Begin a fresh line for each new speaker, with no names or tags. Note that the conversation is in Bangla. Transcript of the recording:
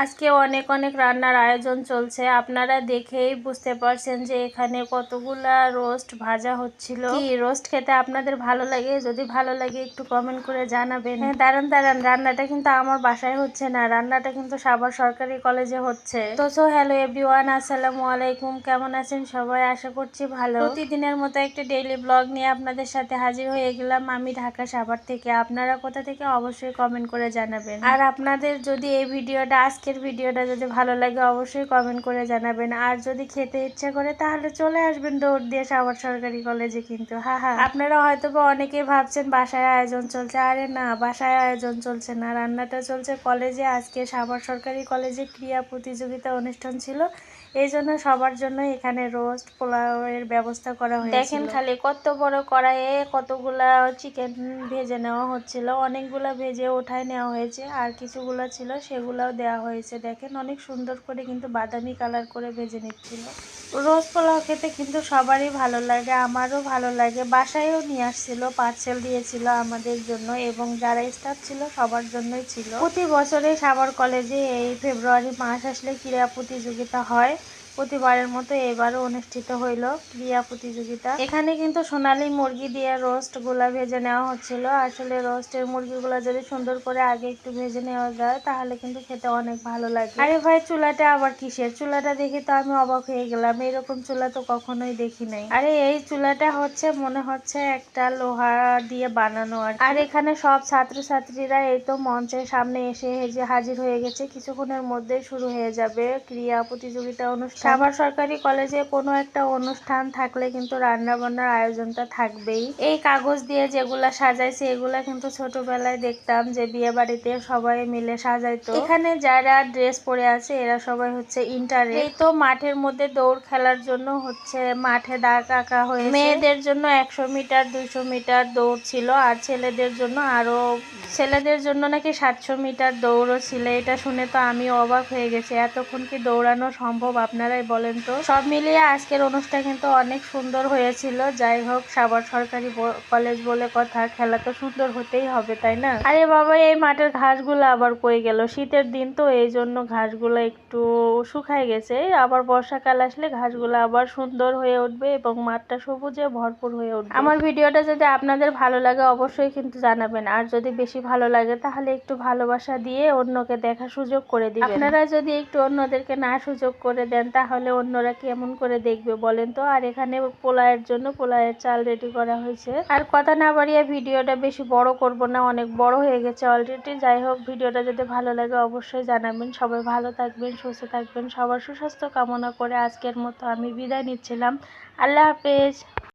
আজকে অনেক অনেক রান্নার আয়োজন চলছে। আপনারা দেখেই বুঝতে পারছেন যে এখানে কতগুলা রোস্ট ভাজা হচ্ছিল। কি রোস্ট খেতে আপনাদের ভালো লাগে? যদি ভালো লাগে একটু কমেন্ট করে জানাবেন। হ্যাঁ দাঁড়ান দাঁড়ান। রান্নাটা কিন্তু আমার বাসায় হচ্ছে না। রান্নাটা কিন্তু সাভার সরকারি কলেজে হচ্ছে। তো সো হ্যালো এভরিওয়ান আসসালামু আলাইকুম। কেমন আছেন সবাই? আশা করছি ভালো। প্রতিদিনের মতো একটা ডেইলি ব্লগ নিয়ে আপনাদের সাথে হাজির হয়ে গেলাম আমি ঢাকা সাভার থেকে। আপনারা কোথা থেকে অবশ্যই কমেন্ট করে জানাবেন। আর আপনাদের যদি এই ভিডিওটা আজকের ভিডিওটা যদি ভালো লাগে অবশ্যই কমেন্ট করে জানাবেন। আর যদি খেতে ইচ্ছা করে তাহলে চলে আসবেন দৌড় দিয়ে সাভার সরকারি কলেজে কিন্তু। হা হা। আপনারা হয়তো বা অনেকেই ভাবছেন, বাসায় আয়োজন চলছে। আরে না, বাসায় আয়োজন চলছে না। রান্নাটা চলছে কলেজে আজকে সাভার সরকারি কলেজে ক্রিয়া প্রতিযোগিতা অনুষ্ঠান ছিল। এই জন্য সবার জন্য এখানে রোস্ট পোলাওয়ের ব্যবস্থা করা হয়েছে দেখেন খালি কত বড় কড়াইয়ে কতগুলা চিকেন ভেজে নেওয়া হচ্ছিল। অনেকগুলা ভেজে ওঠায় নেওয়া হয়েছে। আর কিছুগুলো ছিল, সেগুলোও দেওয়া হয়েছে। দেখেন অনেক সুন্দর করে কিন্তু বাদামি কালার করে ভেজে নিচ্ছিল। রোজ পোলাও খেতে কিন্তু সবারই ভালো লাগে, আমারও ভালো লাগে। বাসায়ও নিয়ে আসছিল পার্সেল দিয়েছিল আমাদের জন্য এবং যারা স্টাফ ছিল সবার জন্যই ছিল। প্রতি বছরে সাভার কলেজে এই ফেব্রুয়ারি মাস আসলে ক্রীড়া প্রতিযোগিতা হয়। প্রতিবারের মতো এবারও অনুষ্ঠিত হইল ক্রিয়া প্রতিযোগিতা। এখানে কিন্তু সোনালি মুরগি দিয়ে রোস্টগুলা ভেজে নেওয়া হচ্ছিল। আসলে রোস্টের মুরগিগুলা যদি সুন্দর করে আগে একটু ভেজে নেওয়া যায়, তাহলে কিন্তু খেতে অনেক ভালো লাগে। আরে ভাই, চুলাটা আবার কিসের? চুলাটা দেখে তো আমি অবাক হয়ে গেলাম। এরকম চুলা তো কখনোই দেখি নাই। আরে এই চুলাটা হচ্ছে, মনে হচ্ছে একটা লোহা দিয়ে বানানো আর আর এখানে সব ছাত্রছাত্রীরা এই তো মঞ্চের সামনে এসে হেজে হাজির হয়ে গেছে। কিছুক্ষণের মধ্যে শুরু হয়ে যাবে ক্রিয়া প্রতিযোগিতা অনুষ্ঠান। সাভার সরকারি কলেজে কোনো একটা অনুষ্ঠান থাকলে কিন্তু রান্না বান্নার আয়োজনটা থাকবেই। এই কাগজ দিয়ে যেগুলা সাজাইছে, এগুলা কিন্তু ছোটবেলায় দেখতাম যে বিয়ে বাড়িতে সবাই মিলে সাজাইতো। এখানে যারা ড্রেস পরে আছে, এরা সবাই হচ্ছে ইন্টারে এই তো মাঠের মধ্যে দৌড় খেলার জন্য হচ্ছে মাঠে দাগ আঁকা হয়ে মেয়েদের জন্য একশো মিটার, দুইশো মিটার দৌড় ছিল আর ছেলেদের জন্য আরও, ছেলেদের জন্য নাকি সাতশো মিটার দৌড়ও ছিল। এটা শুনে তো আমি অবাক হয়ে গেছি, এতক্ষণ কি দৌড়ানো সম্ভব আপনারাই বলেন তো। সব মিলিয়ে আজকের অনুষ্ঠান কিন্তু অনেক সুন্দর হয়েছিল। যাই হোক সাভার সরকারি কলেজ বলে কথা খেলা তো সুন্দর হতেই হবে তাই না? আরে বাবা এই মাঠের ঘাসগুলো আবার কই গেল? শীতের দিন তো এই জন্য ঘাসগুলো একটু শুকায় গেছে। আবার বর্ষাকাল আসলে ঘাসগুলো আবার সুন্দর হয়ে উঠবে এবং মাঠটা সবুজে ভরপুর হয়ে উঠবে। আমার ভিডিওটা যদি আপনাদের ভালো লাগে অবশ্যই কিন্তু জানাবেন। আর যদি বেশি ভালো লাগে তাহলে একটু ভালোবাসা দিয়ে অন্যকে দেখা সুযোগ করে দিবেন। আপনারা যদি একটু অন্যদেরকে না সুযোগ করে দেন তাহলে অন্যরা কেমন করে দেখবে বলেন তো? আর এখানে পোলায়ের জন্য পোলায়ের চাল রেডি করা হয়েছে। আর কথা না বাড়িয়ে ভিডিওটা বেশি বড় করব না, অনেক বড় হয়ে গেছে অলরেডি যাই হোক, ভিডিওটা যদি ভালো লাগে অবশ্যই জানাবেন। সবাই ভালো থাকবেন, সুস্থ থাকবেন, সবার সুস্বাস্থ্য কামনা করে আজকের মতো আমি বিদায় নিচ্ছিলাম। আল্লাহ হাফেজ।